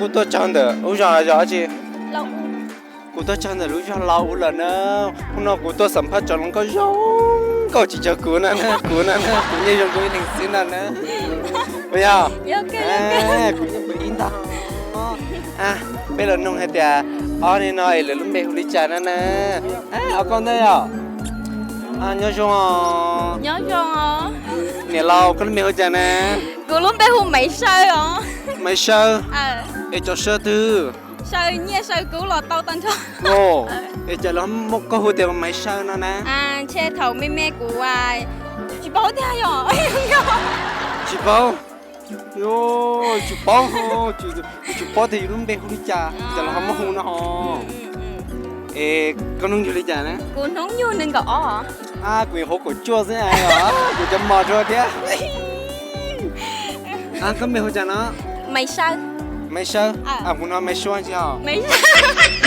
cô tôi chăn được lúc giờ giờ chị cô tôi chăn được lúc giờ lâu là nó hôm nào cô tôi sắm phát cho nó có giống cậu chỉ nè nè nè nè như giống cú thành xin nè bây giờ cú như bị in tao à bây giờ nông hay tiệt ở đây nói là lúc bé hụi chả nè à ở đây à à nhớ chung à nhớ chung à nè lâu con bé hụi nè cú lúc bé hụi mấy sao à mấy sao อ๋อ mấy sơ เออ để cho sơ tư ใช่เนี่ยใช่กูหลอดเตาตันชอ ồ để cho nó một có hụt tiền mấy sơ nó nè อ่าเช่เถาแม่แม่กูว่าจีบ้าได้หรอ chị bao yo chị bao ho chị chị bao thì lúc bé huli trà cho nó không có hù nó ho ê con nông huli trà nè กูน้องอยู่นึงก็อ๋อ à quyền hổ của chua thế này hả của chấm mò cho thế à con bé huli trà nó ไม่ใช่ mấy sơ À. à cũng nói mấy sơ chứ hả ไม่ใช่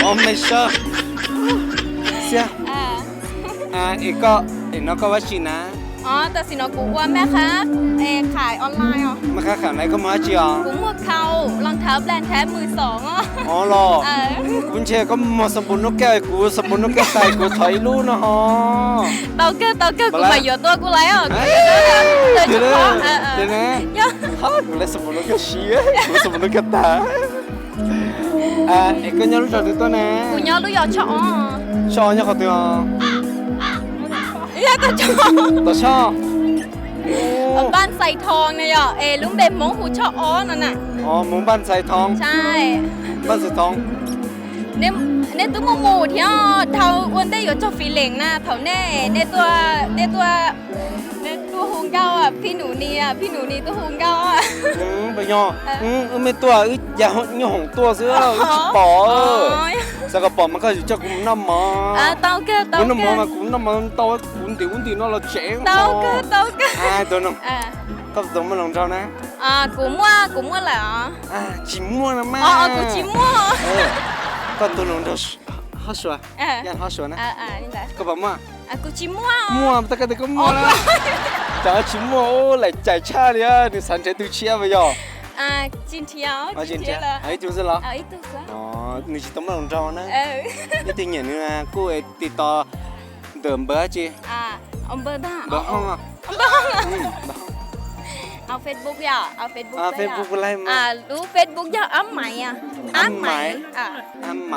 ồ mấy sơ xia อ่า à ê có ê nó có bác chị nè อ๋อแต่สินะกูว่าแม่ค้าเออขายออนไลน์อ๋อ mà khá khả này có má chị à กูหมวกเขารองเท้าแบรนด์แท้มือสองอ๋อ ồ lò เออคุณเชก็มาสมุนนกแก้วกูสมุนนกแก้วใส่กูถอยลู่นะฮะ เตาเกอร์เตาเกอร์กูมาละมาอยู่ตัวกูแล้วเอ้ยโดยเฉเดี๋ยวนะพาะเออเออเดี๋ยวนะเยอะฮะกูเลยสมุนนกแก้วเชี่ยกูสมุนนกแก้วตาอ่าเอ็กก็ยังรู้จักตัวนะกูย้อนรู้ยอดชออ๋อชอบยังเขาตัว เรียกแต่ชอตัวชอบโอ้บ้านใส่ทองเนี่ยอะเออลุงเบมมงหูชออ๋อนั่นน่ะ อ๋อหมุนบ้านใส่ทอง ใช่ บ้านใส่ทอง เนี่ย เนี่ยตัวหมูหมูที่อะเท่าอ้วนได้อยู่จอฟีเหลงนะเท่าแน่เนี่ยตัวเนี่ยตัวเนี่ยตัวหุงเก้าอะพี่หนูนี่อะพี่หนูนี่ตัวหุงเก้าอะ อืมไปย่ออืมอืมไม่ตัวอึอย่าหอย่าหงตัวเสื้ออึจิป๋อสักกระป๋อมันก็อยู่เจ้ากูน้ำมาอะเตาเกอร์เตากูน้ำเกมาอร์มากูน้ำมาตัวกูตีกูตีนั่นเราเจ๋งเตาเกอร์เตาเกอร์อ่าตัวน้องอะก็ตัวมันลงเจ้านะอะกูมั่วกูมั่วแหละอ๋ออ่าจิมัวนะแม่อ๋อกูชิมั่ว เออก็ตัวน้องเราเขาสวยเออ Kau tunung dos hosua. Yan hosua na. Ah, ah, nda. Kau ba ma? Aku cimua. Mua, ta ka ta ka mua la. Ta cimua o lai chai cha lia, ni san chai tu chia ba yo. À, chín thiếu, chín thiếu là. Ấy chú sư lo. Ấy chú sư. Ờ, ni chỉ tấm lòng tròn á. Ừ. Ni tin nhận à. cô ấy tì to đờm bớ chi. À, ông bơ đó. Bơ không à? Ông bơ không à? Ừ, bơ không. เอาอีกตัวซะอ๋อ你是ตัวมันลงเจ้านะเออนี่ติงอย่างนี้นะกูไอ้ติดต่อเดิมเบอร์จีอะเอาเบอร์ด้าเบอร์ห้องอะเอาเบอร์ห้องอะอืมเบอร์ห้องเอาเฟซบุ๊กอย่าเอาเฟซบุ๊กอ่า Facebook อะไรมาอะรู้เฟซบุ๊กอย่าอ้ำไหมอะอ้ำไหมอะอันไหม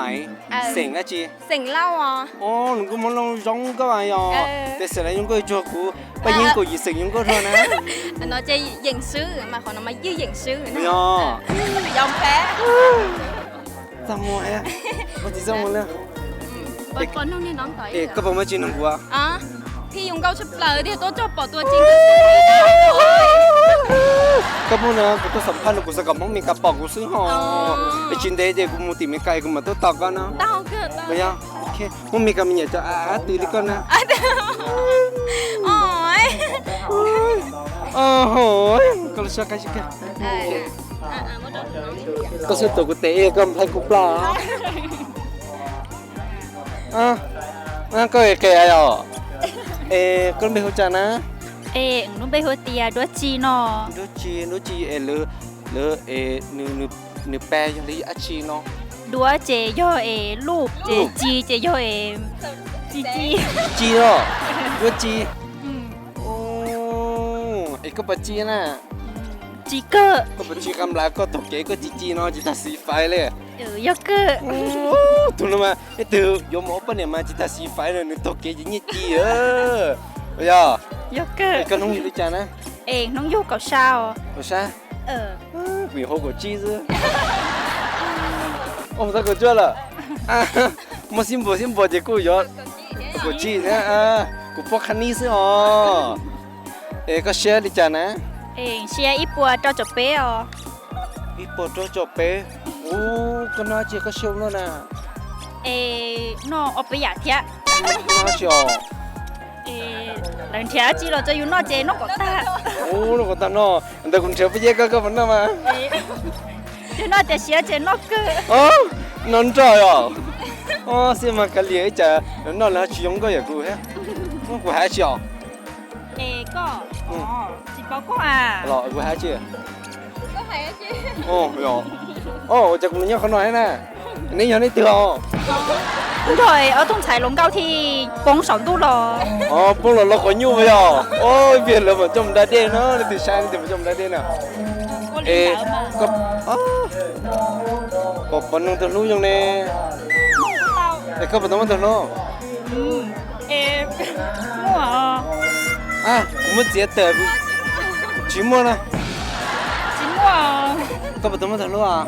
เออเสียงอะจีเสียงเล่าอะอ๋อหนูก็มาลองร้องก็มาอะเออแต่เสร็จแล้วยังก็จะกูไปยิงกูยิงเสียงยังก็เท่านะอันน้อยจะเหย่งซื้อมาขอน้องมายื้อเหย่งซื้อนะไม่เอาเออยอมแพ้ทำไมอะมันจะทำอะไรเปิดคนน้องนี่น้องต่อยเอ๊ะก็บอกมาจีนหนูอะอะพี่ยุงเก้าชุบเปลือยที่ตัวจบปอตัวจริงก็ซื้อได้โอ้ย ก็พูดนะกูต้องสัมภาษณ์กูสักกับมึงมีกระป๋องกูซื้อห่ออ๋อไอชินเดย์เดกูมูติมีไก่กูมาตัวตอกกันนะเต้าเกิดเต้าไม่เอาโอเคมึงมีกับมีอย่าจะอ่าตีลิก่อนนะอะเดี๋ยวโอ้ยโอ้โหก็เลยชักกันชักกันเอออะอะมาดูน้องนี่ก็สุดตัวกูเตะก็ไม่กูปลาอะอะก็เก๋ๆอะเอ๊ะก็ไม่เข้าใจนะ เอ๋หนูไปหัวเตียด้วยจีเนอดูจีดูจีเอเลเลเอนึนึนึแปรยลีอาชีเนาะดัวเจย่อเอลูกเจลูกจีเจย่อเอจีจีจีเนาะดูจีอืมโอ้เอ้ก็ปะจีน่ะจีเกอร์ก็ปะจีกำลังก็ตกเก๋ก็จีจีเนาะจีตาสีไฟเลยเออยอเกอร์โอ้ทุนมาเอ้เตอยมอปะเนี่ยมาจีตาสีไฟเลยนึตกเก๋จีนี่จีเออเฮ้ โยเกิร์ต 이거 농유 있잖 아. เองน้องยูกับชาว 보 자. เออ 미호고 치 즈. 어, 나 그거 좋 아. 아, 무슨 무슨 뭐 지? 그 요. 그 치 즈. 아, 그 포카니 스. 어. 에가 셰어 있잖 아. เองเชียร์อีปัวเจ้าจบเป้อ 이뻐도 좋 배. 오, 그나 지가 쉬운 거 나. เอน้องเอาไปอยากเทีย 그나 쉬 어. 人天气了，这有哪节哪个大？哦，哪个大喏？那公车不也个个分了吗？就那点小节哪个？哦，能找哟。哦，是嘛？个了解，那那去用个也够嘿，我过还小。哎个，哦，是包括啊。老过还去？过还去。哦哟，哦，我这姑娘很暖呢，你养的多。唔系，我仲踩龙高铁，帮上度了。哦，帮了老好牛没有？哦，别了嘛，这么大点呢？你得想，怎么这么大点呢？哎，个，不能走路用呢。哎，可不能走路。嗯，哎，我啊。啊，我们直接得寂寞呢。寂寞啊。可不能走啊。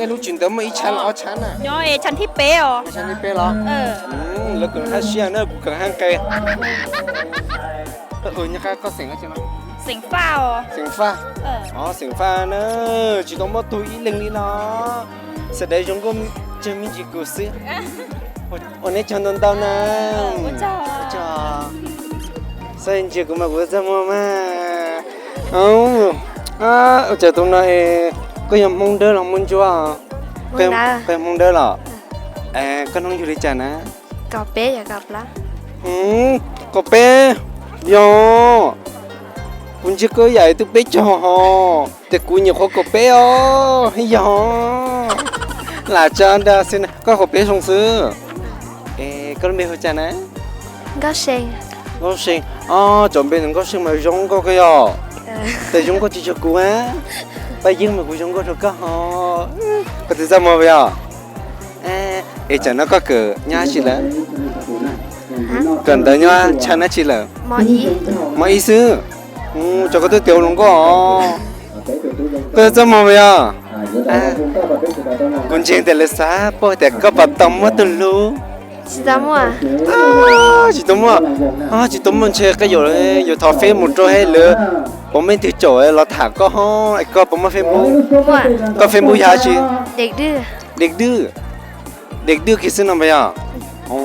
เชียว ก็หายจี 哦，有， 哦，这个人家很难呢，你要你掉。 rồi ở thôn xài lồng cao thì bóng sóng tu lò Ờ, bông là nó có nhu vậy à? Ôi, việc là mà trông đá đen nó, từ sáng thì mà trông đá đen à? có Ê, lý mà có, à, có phần nông từ lúc trong này, tao để có phần nông từ lúc. ừ em mua à À, cũng mất giết tờ, chỉ mua nè, chỉ mua à có phần nông từ lúc à? ê chỉ mua à Nói có từ lúc bỏ mà chỉ bỏ nữa, mấy lá nữa, mấy lá bạc cản nữa. Nhưng mà chơi ở tên mà nếu mà muốn kia nữa đấy. Ê, có cần đâu cả ê ก็ยังมองเด้อหรอมุงจ้วก็ยังนะก็ยัมองเด้อหรอเอ้ก็น้องอยู่ในจันะกอบเป้อย่ากลับละอืมกอบเป้ยอคุณจะก็ใหญ่ตุ๊เป้จ้าแต่กูอยากขอกอบเป้อ๋อห้ยอหลาจันดาสินะก็ขอเป้ส่งซื้อเอ้ก็ไม่เข้าใจนะก็เชงก็เชงอ๋อจอมเป็นก็เชงมาจงก็เกี่ยวแต่จงก็จะจะกูอะ nhiều khó có bé ô. Yo. Là cho đã xin có có bé song sư. Ê, con bé hồi chả nè. Có sen Có sinh, à, chuẩn bị những có sinh mà giống có cái gì Tại giống có chỉ cho cô á Bây giờ mà cô giống có được có họ Có thể ra mà bây giờ À, ê chẳng nó có cờ nhá chị là Cần tới nhá, chả nó chị là Mò ý Mà ý sư Ừ, cho có tôi tiểu luôn có Có ra mà bây giờ À, con trên tele xa, bố để có bắt tâm mất từ lúc Chị ta mua à à, chị tôm à à chị tôm mình chơi cái gì đấy giờ thọ phê một chỗ hay lnữa bố mình thì chỗ ấy nó thả có ho ai có bố mà phê bố Mua à có phê bố ya chị Địch đưa ด็กดื้อเด็กดื้อคิดซึ่งอะไรอะอ๋อ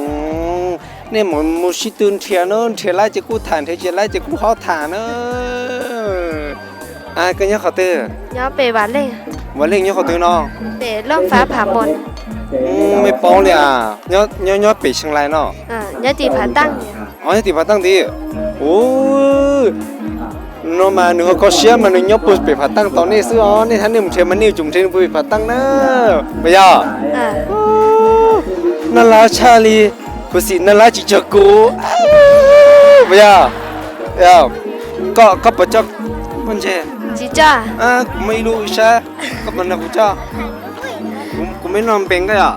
เนี่ยหมอนมูชิตุนเทียนเนอะเทียไล่จะกู้ฐานเทียจะไล่จะกู้เขาฐานเนอะอะก็ยังเขาตื้อ Nhó bề bán lên วันเล่งยังเขาตื้อเนาะ Để lâm phá phá một อืมไม่ป้องเลยอะย้อนย้อนย้อนไปเชียงรายเนาะ À nhớ tỷ phá tăng อ๋อที่พัตั้งดีโอ้ ยนอมาหนึ่งก็เชื่อมันหนึ่งยกปุ๊บไปพัตั้งตอนนี้ซื้ออ๋อนี่ท่านนี่มันเชื่อมันนี่จุ่มเทนปุ๊บไปพัตั้งนะไม่ยอ À นั่นละชาลีกูสินั่นละจิจกูไม่ยอเอ้าก็ก็ปะจักมันเจ Chị cho à อะกูไม่รู้ใช่ก็มันนะกูจ้ากูกูไม่นอนเป็นก็อะ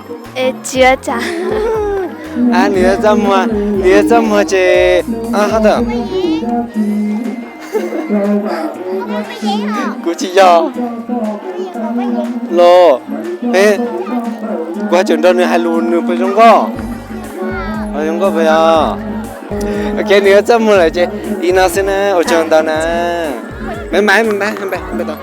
กูชิยอโลเฮ้กว่าจนตอนนี้ฮาลูนไปตรงก็ไปจรงก็ไปอะโอเคเนื้อจะมือไหนเจ๊อีน่าสินะโอจันตานะไม่ไม่ไม่ไม่ไม่ต้อง